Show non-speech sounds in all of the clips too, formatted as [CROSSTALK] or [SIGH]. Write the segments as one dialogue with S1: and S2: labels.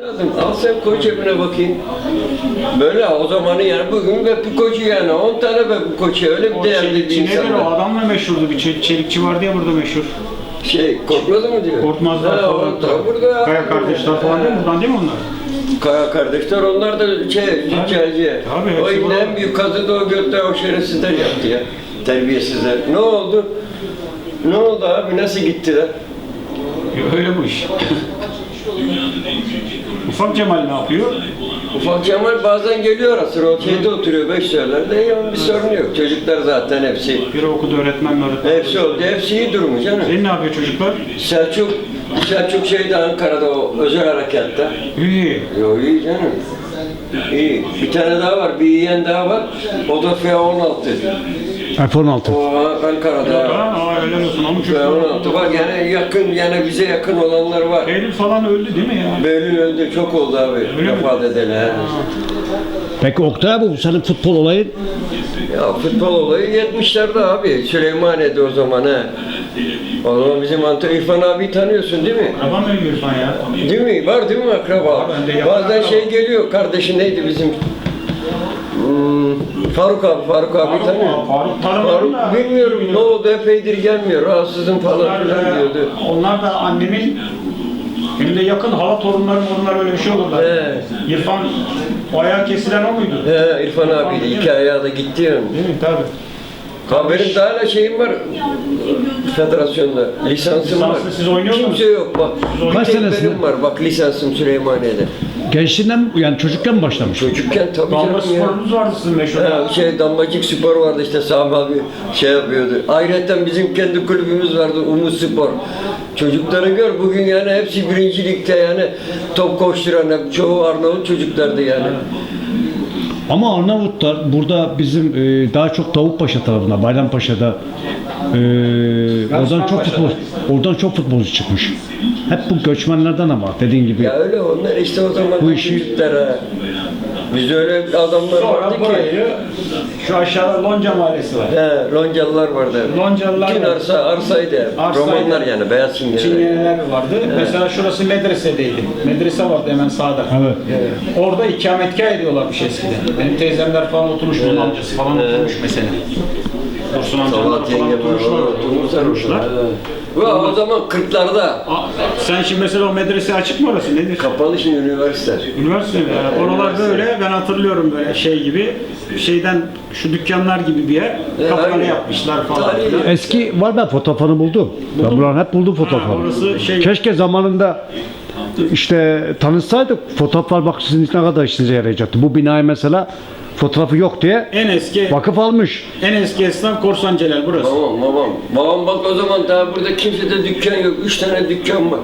S1: Lazım. Al sen koy cebine bakayım. Böyle o zamanı yani bugün Vehbi Koçu yani 10 tane Vehbi Koçu öyle bir
S2: O
S1: değerli bir
S2: çelikçi o?
S1: insan.
S2: Adam da meşhurdu. Bir çe- çelikçi vardı ya burada meşhur.
S1: Şey korkmaz mı diyor?
S2: Korkmazlar
S1: Ha,
S2: falan.
S1: o da burada.
S2: Kaya kardeşler falan değil mi? Buradan değil mi onlar?
S1: Kaya kardeşler onlar da şey züccacı.
S2: Tabii,
S1: O
S2: hepsi
S1: yine
S2: burada.
S1: en büyük kazı da o gökte o şerefsizler yaptı ya. Terbiyesizler. Ne oldu? Ne oldu abi? Nasıl gittiler?
S2: Öyle bu iş. [LAUGHS] Ufak Cemal ne yapıyor?
S1: Ufak Cemal bazen geliyor ara sıra o şeyde oturuyor beş yerlerde ya bir sorun yok. Çocuklar zaten hepsi.
S2: Biri okudu öğretmen öğretmen.
S1: Hepsi oldu. Hepsi iyi durumu canım.
S2: Senin ne yapıyor çocuklar?
S1: Selçuk, Selçuk şeyde Ankara'da o özel harekatta.
S2: İyi.
S1: Yo iyi canım. İyi. Bir tane daha var, bir yiyen daha var. O da F-16.
S3: F-16.
S1: O Ankara'da.
S2: Aa, helal olsun. Ama çocuklar
S1: F-16 var. Yani yakın, yani bize yakın olanlar var.
S2: Eylül falan öldü değil mi ya?
S1: Behlül öldü, çok oldu abi.
S2: Öyle mi?
S1: Vefat edeli. he.
S3: Peki Oktay abi bu senin futbol olayın
S1: Ya futbol olayı 70'lerde abi. Süleymaniye'de o zaman he. O zaman bizim antrenör İrfan abi tanıyorsun değil mi?
S2: Araba mı İrfan ya?
S1: Değil mi? Var değil mi akraba?
S2: Ben de yakın
S1: Bazen
S2: akraba.
S1: şey geliyor, kardeşi neydi bizim? Hmm, Faruk abi, Faruk abi
S2: Faruk
S1: tanıyor.
S2: mu? Faruk
S1: Faruk
S2: da.
S1: bilmiyorum ne oldu epeydir gelmiyor, rahatsızım falan
S2: Onlar,
S1: filan
S2: e,
S1: diyordu.
S2: onlar da annemin benim de yakın hala torunlarım onlar öyle bir şey olurlar.
S1: He.
S2: İrfan o ayağı kesilen o muydu?
S1: He, İrfan abiydi, iki ayağı da gitti yani.
S2: Değil mi? Tabii.
S1: Ha, benim daha hala şeyim var federasyonda, lisansım var.
S2: Lisanslı siz oynuyor
S1: Kimse
S2: musunuz?
S1: yok bak. Bir
S3: Kaç
S1: tek
S3: senesinde?
S1: benim var bak lisansım Süleymaniye'de.
S3: Gençliğinden yani çocukken başlamış?
S1: Çocukken tabii
S2: Damla
S1: canım ya.
S2: sporunuz vardı sizin meşhur.
S1: Ha, şey damlacık spor vardı işte Sami abi şey yapıyordu. Ayrıca bizim kendi kulübümüz vardı Umut Spor. Çocukları gör bugün yani hepsi birinci ligde yani top koşturan hep çoğu Arnavut çocuklardı yani.
S3: Ama Arnavutlar burada bizim e, daha çok Davutpaşa tarafında, Bayrampaşa'da e, oradan çok futbol, oradan çok futbolcu çıkmış. Hep bu göçmenlerden ama dediğin gibi.
S1: Ya öyle onlar işte o zaman
S3: Bu işi-
S1: ha. Biz öyle adamlar
S2: Sonra
S1: vardı ki.
S2: şu aşağıda Lonca Mahallesi var.
S1: He, Loncalılar vardı.
S2: Loncalılar
S1: Bütün arsa, arsaydı.
S2: Arsaydı.
S1: Romanlar yani, beyaz çingeneler.
S2: Çingeneler vardı. Mesela şurası medresedeydi. Medrese vardı hemen sağda.
S3: Evet.
S2: Orada ikametgah ediyorlarmış eskiden. Benim teyzemler falan oturmuş, bunun amcası falan oturmuş mesela. Dursun amcalar falan oturmuşlar.
S1: oturmuşlar.
S2: oturmuşlar.
S1: Ve o zaman kırklarda
S2: Aa, Sen şimdi mesela o medrese açık mı orası? Nedir?
S1: kapalı şimdi üniversite.
S2: Üniversite mi? Yani oralar böyle, ben hatırlıyorum böyle şey gibi, şeyden şu dükkanlar gibi bir yer, kapıları
S1: aynen.
S2: yapmışlar falan.
S1: Tarihi.
S2: filan.
S3: Eski var ben fotoğrafını buldum. Ben buranın hep buldum
S2: Ha,
S3: fotoğrafını.
S2: orası şey-
S3: Keşke zamanında işte tanışsaydık fotoğraflar bak sizin için ne kadar işinize yarayacaktı. Bu binayı mesela fotoğrafı yok diye
S2: En eski,
S3: vakıf almış.
S2: en eski esnaf Korsan Celal burası.
S1: Babam, babam. Babam bak o zaman daha burada kimsede dükkan yok. Üç tane dükkan var.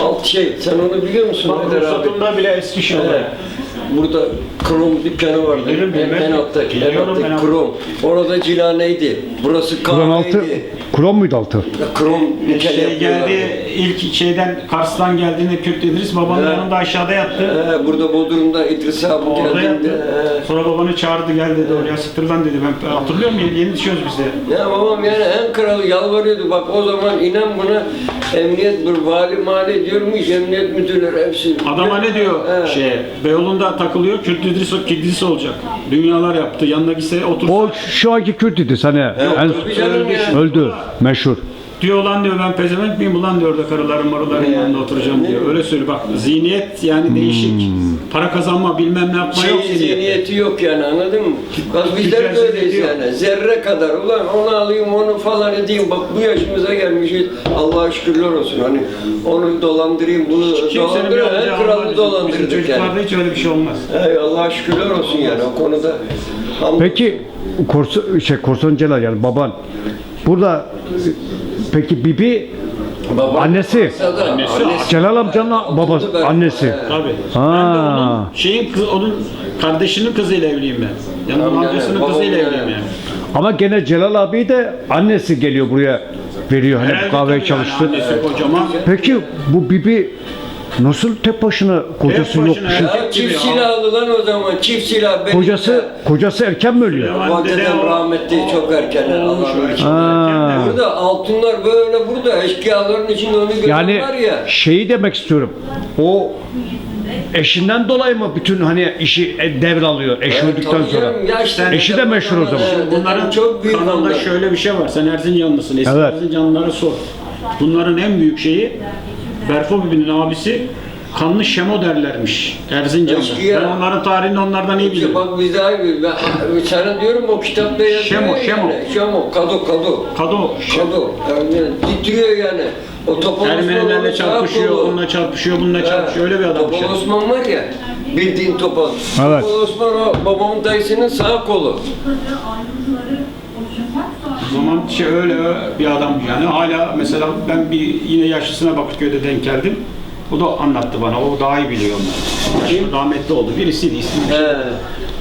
S1: Alt şey, sen onu biliyor musun?
S2: Bak
S1: Haydar abi?
S2: ruhsatında bile eski şey
S1: He. Burada krom dükkanı vardı.
S2: Bilirim,
S1: En,
S2: bilmem.
S1: en alttaki, en alttaki
S2: alt-
S1: krom. Orada cilaneydi. Burası
S3: Kuran altı,
S1: kahveydi.
S3: krom muydu altı?
S1: Krom nikel
S2: Şey
S1: yapıyorlardı.
S2: geldi, ilk şeyden Kars'tan geldiğinde Kürt İdris babanın
S1: He.
S2: yanında aşağıda yattı.
S1: He, burada Bodrum'da İdris abi
S2: Orada
S1: geldiğinde.
S2: yattı.
S1: he.
S2: Sonra babanı çağırdı gel dedi oraya siktir lan dedi. Ben hatırlıyor muyum? Yeni düşüyoruz biz de.
S1: Ya babam yani en kralı yalvarıyordu. Bak o zaman inan buna emniyet, bir vali mali diyormuş, emniyet müdürleri hepsi.
S2: Adama ne diyor
S1: He.
S2: şey Beyoğlu'nda takılıyor Kürt İdris, İdris olacak. Dünyalar yaptı. Yanına gitse otursa
S3: O şu anki Kürt idi hani en,
S1: tabii canım ya.
S3: öldü meşhur.
S2: Diyor lan diyor ben pezevenk miyim ulan diyor orada karıların marıların yanında oturacağım diyor. Öyle söylüyor bak zihniyet yani değişik. Para kazanma bilmem ne yapma yok
S1: Şey
S2: zihniyet.
S1: zihniyeti yok yani anladın mı? Bak bizler
S2: Tüccar
S1: böyleyiz
S2: yok.
S1: yani. Zerre kadar ulan onu alayım onu falan edeyim. Bak bu yaşımıza gelmişiz. Allah'a şükürler olsun. Hani onu dolandırayım bunu
S2: Kimsenin bir
S1: dolandırayım.
S2: alacağı
S1: En
S2: olmaz
S1: kralı
S2: bizim. Bizim
S1: dolandırdık yani.
S2: çocuklarda hiç öyle bir şey olmaz.
S1: Hey, Allah'a şükürler olsun yani o konuda. Hamd-
S3: Peki Korsan, şey Korsan Celal yani baban burada peki Bibi
S1: Babam
S3: annesi.
S1: Bursa'da,
S2: Annesi.
S3: Celal amcanın babası annesi.
S2: Tabii.
S3: Ha.
S2: Ben de onun şeyin kız, onun kardeşinin kızıyla evliyim ben. Yani onun amcasının
S1: yani,
S2: kızıyla
S1: babam
S2: evliyim
S1: yani.
S2: yani.
S3: Ama gene Celal abi de annesi geliyor buraya veriyor hani
S2: Herhalde
S3: bu kahveye
S2: tabii
S3: çalıştı.
S2: Yani annesi kocaman.
S3: Peki bu Bibi nasıl tek başına kocası
S2: Tek
S3: yok?
S2: başına
S1: Ya çift silahlı lan o zaman çift silah. benim
S3: kocası
S1: de.
S3: kocası erken mi ölüyor?
S1: Dedem
S2: o-
S1: rahmetli çok erken
S2: Olmuş
S1: Allah'ın
S2: öyle.
S1: içinde.
S3: Ha.
S1: Burada altınlar böyle burada eşkıyaların içinde onu
S3: Yani
S1: var ya.
S3: şeyi demek istiyorum. O eşinden dolayı mı bütün hani işi e, devralıyor eş
S1: Evet,
S3: öldükten sonra? Eşi de meşhur o zaman.
S1: Evet,
S2: Bunların
S1: çok büyük
S2: kanalda
S1: onlar.
S2: şöyle bir şey var. Sen Erzincanlısın. Eski
S3: Evet.
S2: Erzincanlılara sor. Bunların en büyük şeyi Berfo Bibi'nin abisi kanlı şemo derlermiş Erzincan'da. Ben onların tarihini onlardan iyi
S1: İşte
S2: bilirim.
S1: bak biz daha iyi. Ben, sana diyorum o kitapta yazıyor.
S2: Şemo,
S1: yani.
S2: şemo.
S1: Şemo, kado, kado.
S2: Kado, şemo.
S1: Kado. Yani titriyor yani. O Topal
S2: Ermenilerle çarpışıyor,
S1: kolu.
S2: onunla çarpışıyor, bununla
S1: Ha,
S2: çarpışıyor. Öyle bir adammış.
S1: Topal
S2: yani.
S1: Osman var ya, bildiğin Topal.
S3: Evet.
S1: Topal Osman o babamın dayısının sağ kolu.
S2: O zaman şey öyle bir adam yani. Hala mesela ben bir yine yaşlısına Bakırköy'de denk geldim. O da anlattı bana. O daha iyi biliyor onları. Rahmetli oldu. Birisiydi ismi.
S1: He.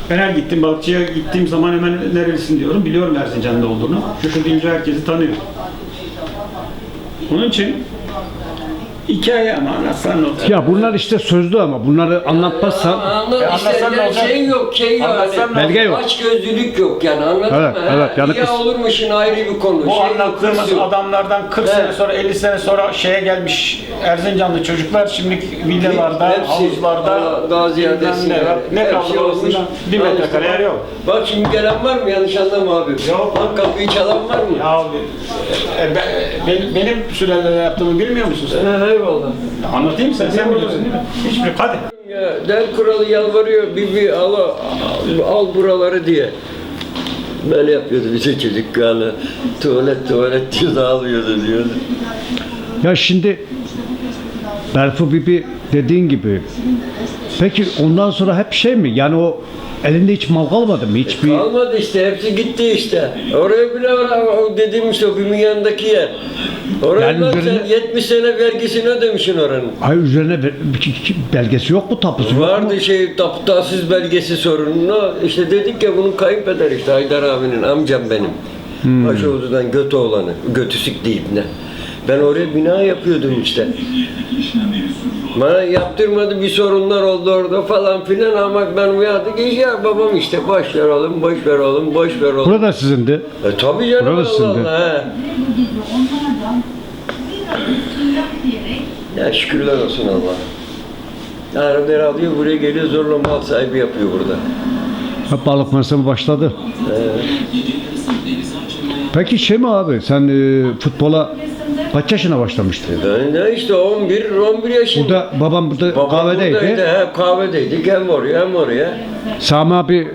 S2: Ben her gittim balıkçıya gittiğim zaman hemen nerelisin diyorum. Biliyorum Erzincan'da olduğunu. Şükür deyince herkesi tanıyor. Onun için hikaye ama anlatsan ne olacak?
S3: Ya bunlar işte sözlü ama bunları anlatmazsan
S2: E,
S1: işte
S2: anlatsan ne
S1: yani
S2: olacak?
S1: şey yok, şey yok.
S2: Anlatsan
S1: hani,
S2: ne
S3: Belge yok.
S1: Aç gözlülük yok yani anladın
S3: Evet,
S1: mı?
S3: evet, yani
S1: ya
S3: kız-
S1: olurmuşun ayrı bir konu.
S2: Bu
S1: şey yok,
S2: anlattığımız
S1: yok.
S2: adamlardan 40
S1: Evet.
S2: sene sonra 50 sene sonra şeye gelmiş Erzincanlı çocuklar şimdi villalarda,
S1: Hepsi,
S2: havuzlarda
S1: daha, daha
S2: bilmem ne,
S1: yani.
S2: ne
S1: Hepsi
S2: kaldı
S1: olmuş.
S2: Bir
S1: Al
S2: metrekare yer yok.
S1: Bak şimdi gelen var mı yanlış anlama abi.
S2: Yok.
S1: Bak kapıyı çalan var mı?
S2: Ya abi, e, be- benim, benim sürelerle yaptığımı bilmiyor musun sen?
S1: He eyvallah.
S2: Anlatayım sen, sen biliyorsun değil mi? Hiçbir, hadi.
S1: Ya del kuralı yalvarıyor bir bir al, al, al buraları diye. Böyle yapıyordu bize çocuk yani. Tuvalet tuvalet diyor da almıyordu diyordu.
S3: ya şimdi Berfu Bibi dediğin gibi peki ondan sonra hep şey mi? Yani o elinde hiç mal kalmadı mı? Hiç bir
S1: Kalmadı işte hepsi gitti işte. Oraya bile oraya, o dediğim işte BİM'in yanındaki yer. Oraya
S3: Yani üzerine-
S1: sen 70 sene vergisini ödemişsin oranın.
S3: Ay üzerine belgesi yok mu tapusu yok mu?
S1: Vardı şey taptasız belgesi sorunu. İşte dedik ya bunun kayınpeder işte Haydar abinin amcam benim.
S3: Hmm.
S1: Başoğlu'dan götü olanı. Götüsük deyip ne. Ben oraya bina yapıyordum işte. Bana yaptırmadı bir sorunlar oldu orada falan filan ama ben uyandık ya babam işte boş ver oğlum boş ver oğlum boş ver oğlum.
S3: Burada sizindi.
S1: E tabii canım
S3: Burada
S1: Allah
S3: sizindi.
S1: Allah. he. Ya şükürler olsun Allah. Arada alıyor buraya geliyor zorla mal sahibi yapıyor burada.
S3: Hep balık mevsimi başladı.
S1: Ee,
S3: Peki şey mi abi sen e, futbola kaç yaşına başlamıştın?
S1: ben de işte 11 11 yaşında.
S3: Burada babam burada
S1: Babam
S3: kahvedeydi.
S1: buradaydı, He, kahvedeydik hem oraya hem oraya.
S3: Sami abi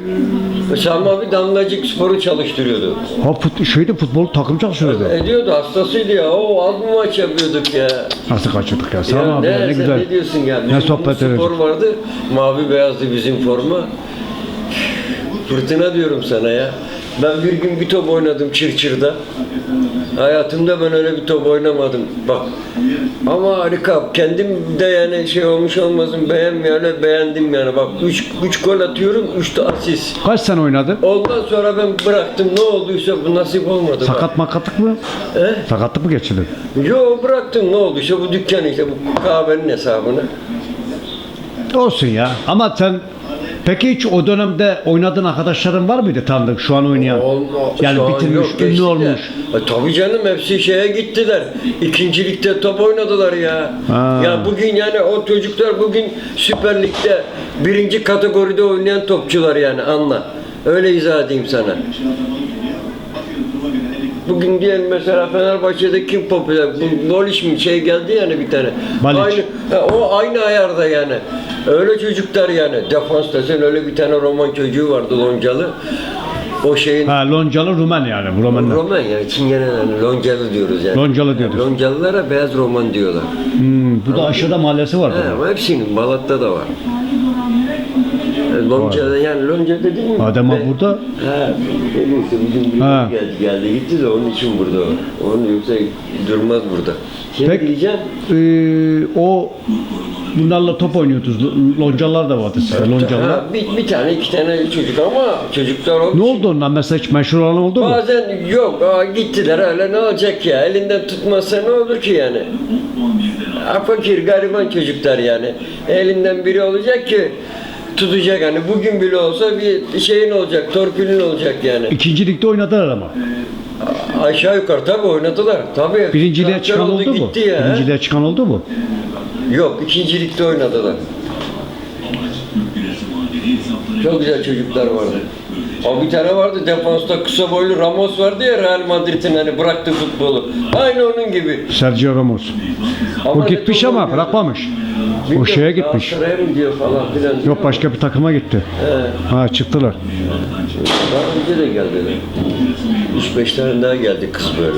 S1: Sami abi damlacık sporu çalıştırıyordu.
S3: ha, fut, şeydi futbol takım çalışıyordu.
S1: Ediyordu hastasıydı ya. O az mı maç yapıyorduk ya.
S3: Nasıl kaçırdık ya? Sami
S1: Ya
S3: abi ya,
S1: ne,
S3: ne
S1: sen
S3: güzel.
S1: ne diyorsun ya?
S3: Ne
S1: Bizim
S3: sohbet
S1: spor
S3: ederiz.
S1: vardı. Mavi beyazdı bizim forma. Fırtına diyorum sana ya. Ben bir gün bir top oynadım Çırçır'da. Hayatımda ben öyle bir top oynamadım. Bak. Ama harika. Kendim de yani şey olmuş olmasın beğenmiyor. Öyle beğendim yani. Bak 3 3 gol atıyorum, 3 de asist.
S3: Kaç sene oynadın?
S1: Ondan sonra ben bıraktım. Ne olduysa bu nasip olmadı. bak.
S3: Sakat makatlık mı?
S1: He?
S3: Sakatlık mı geçirdin?
S1: Yo bıraktım ne olduysa bu dükkan işte bu kahvenin hesabını.
S3: Olsun ya. Ama sen peki hiç o dönemde oynadığın arkadaşların var mıydı tanıdık şu an oynayan?
S1: Olma-
S3: yani
S1: şu an
S3: bitirmiş,
S1: yok,
S3: ünlü
S1: geçti de.
S3: olmuş.
S1: E, tabii canım hepsi şeye gittiler. İkinci ligde top oynadılar ya.
S3: Ha.
S1: Ya bugün yani o çocuklar bugün Süper Lig'de birinci kategoride oynayan topçular yani anla. Öyle izah edeyim sana. Bugün diyelim mesela Fenerbahçe'de kim popüler? Bu Boliş mi şey geldi yani bir tane.
S3: Balic.
S1: Aynı, ha, o aynı ayarda yani. Öyle çocuklar yani. Defans desen öyle bir tane roman çocuğu vardı Loncalı. O şeyin
S3: Ha Loncalı Rumen yani. bu Romanlar.
S1: Roman ya Çingene'den Loncalı diyoruz yani.
S3: Loncalı diyoruz.
S1: Loncalılara beyaz roman diyorlar.
S3: Hmm, bu da aşağıda mahallesi var.
S1: He,
S3: bunun.
S1: ama hepsinin Balat'ta da var. E, Lonca yani Lonca dedim mi?
S3: Adem abi burada.
S1: He, neyse bugün
S3: Ha.
S1: buraya geldi, geldi gitti de onun için burada o. Onun yoksa durmaz burada. Şimdi
S3: Peki.
S1: diyeceğim.
S3: Ee, o bunlarla top oynuyordunuz. Lo- Loncalar da vardı size. Loncalılar.
S1: Ha, bir, bir tane iki tane çocuk ama çocuklar o
S3: Ne oldu ondan mesela hiç meşhur olan oldu mu?
S1: Bazen yok aa, gittiler öyle ne olacak ya elinden tutmasa ne olur ki yani. Ha, fakir gariban çocuklar yani. Elinden biri olacak ki tutacak hani bugün bile olsa bir şeyin olacak, torpilin olacak yani.
S3: İkinci ligde oynadılar ama.
S1: Aşağı yukarı tabii oynadılar. Tabii.
S3: Birinciliğe çıkan oldu, oldu
S1: mu? Ya.
S3: Birinciliğe çıkan oldu mu?
S1: Yok, ikinci ikincilikte oynadılar. Çok güzel çocuklar vardı. O bir tane vardı defansta kısa boylu Ramos vardı ya Real Madrid'in hani bıraktı futbolu. Aynı onun gibi.
S3: Sergio Ramos.
S1: Ama
S3: O gitmiş ama
S1: oynuyordu.
S3: bırakmamış. O
S1: Bilmiyorum,
S3: şeye gitmiş.
S1: Galatasaray'a mı diyor falan filan.
S3: Yok başka bir takıma gitti.
S1: He.
S3: Ha çıktılar.
S1: Daha önce de geldiler. 3-5 tane daha geldi kız böyle.